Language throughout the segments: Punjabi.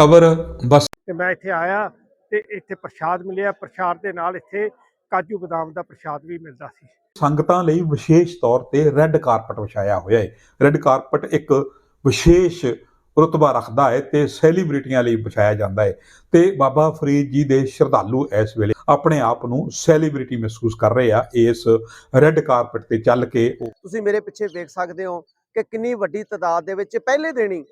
ਖਬਰ ਬਸ। ਤੇ ਮੈਂ ਇੱਥੇ ਆਇਆ ਤੇ ਇੱਥੇ ਪ੍ਰਸ਼ਾਦ ਮਿਲਿਆ। ਪ੍ਰਸ਼ਾਦ ਦੇ ਨਾਲ ਇੱਥੇ ਕਾਜੂ ਬਦਾਮ ਦਾ ਪ੍ਰਸ਼ਾਦ ਵੀ ਮਿਲਦਾ ਸੀ। ਸੰਗਤਾਂ ਲਈ ਵਿਸ਼ੇਸ਼ ਤੌਰ ਤੇ ਰੈੱਡ ਕਾਰਪਟ ਵਿਛਾਇਆ ਹੋਇਆ ਹੈ। ਰੈੱਡ ਕਾਰਪਟ ਇੱਕ ਵਿਸ਼ੇਸ਼ ਰੁਤਬਾ ਰੱਖਦਾ ਹੈ ਤੇ ਸੈਲੀਬ੍ਰਿਟੀਆਂ ਲਈ ਵਿਛਾਇਆ ਜਾਂਦਾ ਹੈ ਤੇ ਬਾਬਾ ਫਰੀਦ ਜੀ ਦੇ ਸ਼ਰਧਾਲੂ ਇਸ ਵੇਲੇ ਆਪਣੇ ਆਪ ਨੂੰ ਸੈਲੀਬ੍ਰਿਟੀ ਮਹਿਸੂਸ ਕਰ ਰਹੇ ਆ ਇਸ ਰੈੱਡ ਕਾਰਪਟ ਤੇ ਚੱਲ ਕੇ। ਉਹ ਤੁਸੀਂ ਮੇਰੇ ਪਿੱਛੇ ਵੇਖ ਸਕਦੇ ਹੋ ਕਿ ਕਿੰਨੀ ਵੱਡੀ ਤਾਦਾਦ ਦੇ ਵਿੱਚ ਪਹਿਲੇ ਦਿਨ ਹੀ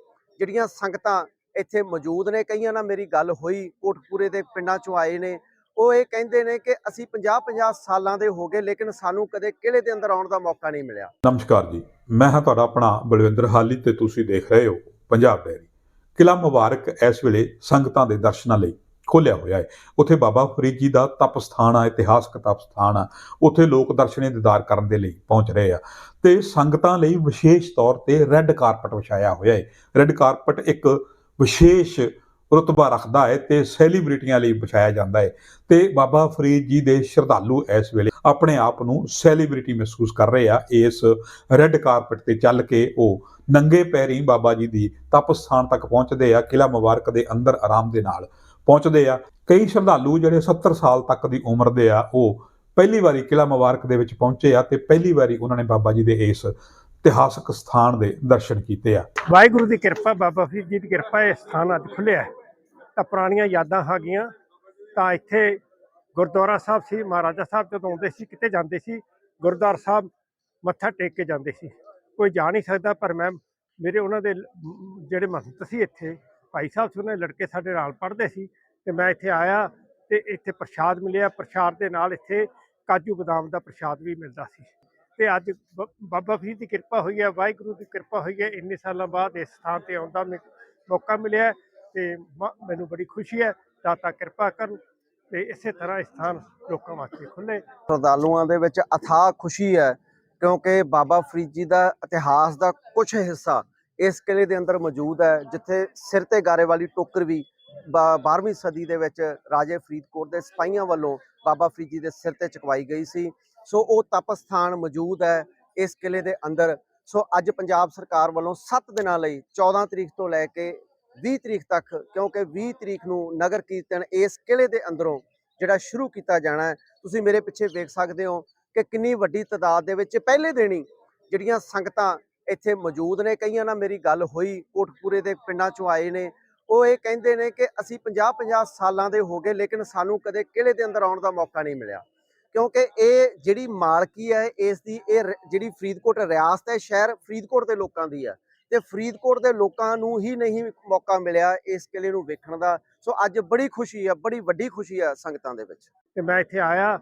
ਜਿਹੜੀਆਂ ਸੰਗਤਾਂ ਇੱਥੇ ਮੌਜੂਦ ਨੇ, ਕਈਆਂ ਨਾਲ ਮੇਰੀ ਗੱਲ ਹੋਈ ਕੋਟਪੂਰੇ ਦੇ ਪਿੰਡਾਂ ਚੋਂ ਆਏ ਨੇ। ਉਹ ਇਹ ਕਹਿੰਦੇ ਨੇ ਕਿ ਅਸੀਂ 50-50 ਸਾਲਾਂ ਦੇ ਹੋ ਗਏ, ਲੇਕਿਨ ਸਾਨੂੰ ਕਦੇ ਕਿਲੇ ਦੇ ਅੰਦਰ ਆਉਣ ਦਾ ਮੌਕਾ ਨਹੀਂ ਮਿਲਿਆ। ਨਮਸਕਾਰ ਜੀ, ਮੈਂ ਹਾਂ ਤੁਹਾਡਾ ਆਪਣਾ ਬਲਵਿੰਦਰ ਹਾਲੀ ਤੇ ਤੁਸੀਂ ਦੇਖ ਰਹੇ ਹੋ ਪੰਜਾਬ ਡੈਰੀ। ਕਿਲਾ ਮੁਬਾਰਕ ਇਸ ਵੇਲੇ ਸੰਗਤਾਂ ਦੇ ਦਰਸ਼ਨਾਂ ਲਈ ਖੋਲਿਆ ਹੋਇਆ ਹੈ। ਉੱਥੇ ਬਾਬਾ ਫਰੀਦ ਜੀ ਦਾ ਤਪ ਸਥਾਨ ਆ ਇਤਿਹਾਸਕ ਤਪ ਸਥਾਨ ਆ। ਉੱਥੇ ਲੋਕ ਦਰਸ਼ਨੀ ਦੀਦਾਰ ਕਰਨ ਦੇ ਲਈ ਪਹੁੰਚ ਰਹੇ ਆ। ਤੇ ਸੰਗਤਾਂ ਲਈ ਵਿਸ਼ੇਸ਼ ਤੌਰ ਤੇ ਰੈੱਡ ਕਾਰਪਟ ਵਿਛਾਇਆ ਹੋਇਆ ਹੈ। ਰੈੱਡ ਕਾਰਪਟ ਇੱਕ ਵਿਸ਼ੇਸ਼ ਰੁਤਬਾ ਰੱਖਦਾ ਹੈ ਤੇ ਸੈਲੀਬ੍ਰਿਟੀਆਂ ਲਈ ਬਚਾਇਆ ਜਾਂਦਾ ਹੈ। ਤੇ ਬਾਬਾ ਫਰੀਦ ਜੀ ਦੇ ਸ਼ਰਧਾਲੂ ਇਸ ਵੇਲੇ ਆਪਣੇ ਆਪ ਨੂੰ ਸੈਲੀਬ੍ਰਿਟੀ ਮਹਿਸੂਸ ਕਰ ਰਹੇ ਆ। ਇਸ ਰੈੱਡ ਕਾਰਪਟ ਤੇ ਚੱਲ ਕੇ ਉਹ ਨੰਗੇ ਪੈਰੀ ਬਾਬਾ ਜੀ ਦੀ ਤਪ ਸਥਾਨ ਤੱਕ ਪਹੁੰਚਦੇ ਆ। ਕਿਲਾ ਮੁਬਾਰਕ ਦੇ ਅੰਦਰ ਆਰਾਮ ਦੇ ਨਾਲ ਪਹੁੰਚਦੇ ਆ। ਕਈ ਸ਼ਰਧਾਲੂ ਜਿਹੜੇ 70 ਸਾਲ ਤੱਕ ਦੀ ਉਮਰ ਦੇ ਆ, ਉਹ ਪਹਿਲੀ ਵਾਰੀ ਕਿਲਾ ਮੁਬਾਰਕ ਦੇ ਵਿੱਚ ਪਹੁੰਚੇ ਆ ਤੇ ਪਹਿਲੀ ਵਾਰੀ ਉਹਨਾਂ ਨੇ ਬਾਬਾ ਜੀ ਦੇ ਇਸ ਇਤਿਹਾਸਕ ਸਥਾਨ ਦੇ ਦਰਸ਼ਨ ਕੀਤੇ ਆ। ਵਾਹਿਗੁਰੂ ਦੀ ਕਿਰਪਾ, ਬਾਬਾ ਫਰੀਦ ਜੀ ਦੀ ਕਿਰਪਾ, ਇਹ ਸਥਾਨ ਅੱਜ ਖੁੱਲਿਆ ਹੈ। ਤਾਂ ਪੁਰਾਣੀਆਂ ਯਾਦਾਂ ਆ ਗਈਆਂ। ਤਾਂ ਇੱਥੇ ਗੁਰਦੁਆਰਾ ਸਾਹਿਬ ਸੀ, ਮਹਾਰਾਜਾ ਸਾਹਿਬ ਜਦੋਂ ਆਉਂਦੇ ਸੀ, ਕਿਤੇ ਜਾਂਦੇ ਸੀ, ਗੁਰਦੁਆਰਾ ਸਾਹਿਬ ਮੱਥਾ ਟੇਕ ਕੇ ਜਾਂਦੇ ਸੀ। ਕੋਈ ਜਾ ਨਹੀਂ ਸਕਦਾ, ਪਰ ਮੈਂ, ਮੇਰੇ ਉਹਨਾਂ ਦੇ ਜਿਹੜੇ ਮਹੰਤ ਸੀ ਇੱਥੇ, ਭਾਈ ਸਾਹਿਬ ਸੀ, ਉਹਨਾਂ ਦੇ ਲੜਕੇ ਸਾਡੇ ਨਾਲ ਪੜ੍ਹਦੇ ਸੀ। ਤੇ ਮੈਂ ਇੱਥੇ ਆਇਆ ਤੇ ਇੱਥੇ ਪ੍ਰਸ਼ਾਦ ਮਿਲਿਆ। ਪ੍ਰਸ਼ਾਦ ਦੇ ਨਾਲ ਇੱਥੇ ਕਾਜੂ ਬਦਾਮ ਦਾ ਪ੍ਰਸ਼ਾਦ ਵੀ ਮਿਲਦਾ ਸੀ। ਤੇ ਅੱਜ ਬ- ਬਾਬਾ ਫਰੀਦ ਦੀ ਕਿਰਪਾ ਹੋਈ ਹੈ, ਵਾਹਿਗੁਰੂ ਦੀ ਕਿਰਪਾ ਹੋਈ ਹੈ। ਇੰਨੇ ਸਾਲਾਂ ਬਾਅਦ ਇਸ ਸਥਾਨ ਤੇ ਆਉਣ ਦਾ ਮੈ- ਮੌਕਾ ਮਿਲਿਆ ਹੈ ਤੇ ਮ- ਮੈਨੂੰ ਬੜੀ ਖੁਸ਼ੀ ਹੈ, ਦਾਤਾ ਕਿਰਪਾ ਕਰਨ ਤੇ ਇਸੇ ਤਰ੍ਹਾਂ ਸਥਾਨ ਲੋਕਾਂ ਵਾਸਤੇ ਖੁੱਲੇ ਸ਼ਰਧਾਲੂਆਂ ਦੇ ਵਿੱਚ ਅਥਾਹ ਖੁਸ਼ੀ ਹੈ, ਕਿਉਂਕਿ ਬਾਬਾ ਫਰੀਦ ਜੀ ਦਾ ਇਤਿਹਾਸ ਦਾ ਕੁਝ ਹਿੱਸਾ ਇਸ ਕਿਲੇ ਦੇ ਅੰਦਰ ਮੌਜੂਦ ਹੈ, ਜਿੱਥੇ ਸਿਰ ਤੇ ਗਾਰੇ ਵਾਲੀ ਟੋਕਰ ਵੀ 12ਵੀਂ ਸਦੀ ਦੇ ਵਿੱਚ ਰਾਜੇ ਫਰੀਦਕੋਟ ਦੇ ਸਿਪਾਹੀਆਂ ਵੱਲੋਂ ਬਾਬਾ ਫਰੀਦ ਜੀ ਦੇ ਸਿਰ ਤੇ ਚੁਕਵਾਈ ਗਈ ਸੀ। ਸੋ ਉਹ ਤਪ ਸਥਾਨ ਮੌਜੂਦ ਹੈ ਇਸ ਕਿਲੇ ਦੇ ਅੰਦਰ। ਸੋ ਅੱਜ ਪੰਜਾਬ ਸਰਕਾਰ ਵੱਲੋਂ 7 ਦਿਨਾਂ ਲਈ 14 ਤਰੀਕ ਤੋਂ ਲੈ ਕੇ 20 ਤਰੀਕ ਤੱਕ, ਕਿਉਂਕਿ 20 ਤਰੀਕ ਨੂੰ ਨਗਰ ਕੀਰਤਨ ਇਸ ਕਿਲੇ ਦੇ ਅੰਦਰੋਂ ਜਿਹੜਾ ਸ਼ੁਰੂ ਕੀਤਾ ਜਾਣਾ ਹੈ। ਤੁਸੀਂ ਮੇਰੇ ਪਿੱਛੇ ਵੇਖ ਸਕਦੇ ਹੋ ਕਿ ਕਿੰਨੀ ਵੱਡੀ ਤਾਦਾਦ ਦੇ ਵਿੱਚ ਪਹਿਲੇ ਦਿਨ ਹੀ ਜਿਹੜੀਆਂ ਸੰਗਤਾਂ ਇੱਥੇ ਮੌਜੂਦ ਨੇ। ਕਈਆਂ ਨਾਲ ਮੇਰੀ ਗੱਲ ਹੋਈ ਕੋਟਪੂਰੇ ਦੇ ਪਿੰਡਾਂ ਚੋਂ ਆਏ ਨੇ। ਉਹ ਇਹ ਕਹਿੰਦੇ ਨੇ ਕਿ ਅਸੀਂ 50-50 ਸਾਲਾਂ ਦੇ ਹੋ ਗਏ, ਲੇਕਿਨ ਸਾਨੂੰ ਕਦੇ ਕਿਲੇ ਦੇ ਅੰਦਰ ਆਉਣ ਦਾ ਮੌਕਾ ਨਹੀਂ ਮਿਲਿਆ। ਕਿਉਂਕਿ ਇਹ ਜਿਹੜੀ ਮਾਲਕੀ ਹੈ, ਇਸ ਦੀ ਇਹ ਜਿਹੜੀ ਫਰੀਦਕੋਟ ਰਿਆਸਤ ਹੈ, ਸ਼ਹਿਰ ਫਰੀਦਕੋਟ ਦੇ ਲੋਕਾਂ ਦੀ ਹੈ। ਤੇ ਫਰੀਦਕੋਟ ਦੇ ਲੋਕਾਂ ਨੂੰ ਹੀ ਨਹੀਂ ਮੌਕਾ ਮਿਲਿਆ ਇਸ ਕਿਲੇ ਨੂੰ ਵੇਖਣ ਦਾ। ਸੋ ਅੱਜ ਬੜੀ ਖੁਸ਼ੀ ਹੈ, ਬੜੀ ਵੱਡੀ ਖੁਸ਼ੀ ਹੈ ਸੰਗਤਾਂ ਦੇ ਵਿੱਚ। ਤੇ ਮੈਂ ਇੱਥੇ ਆਇਆ।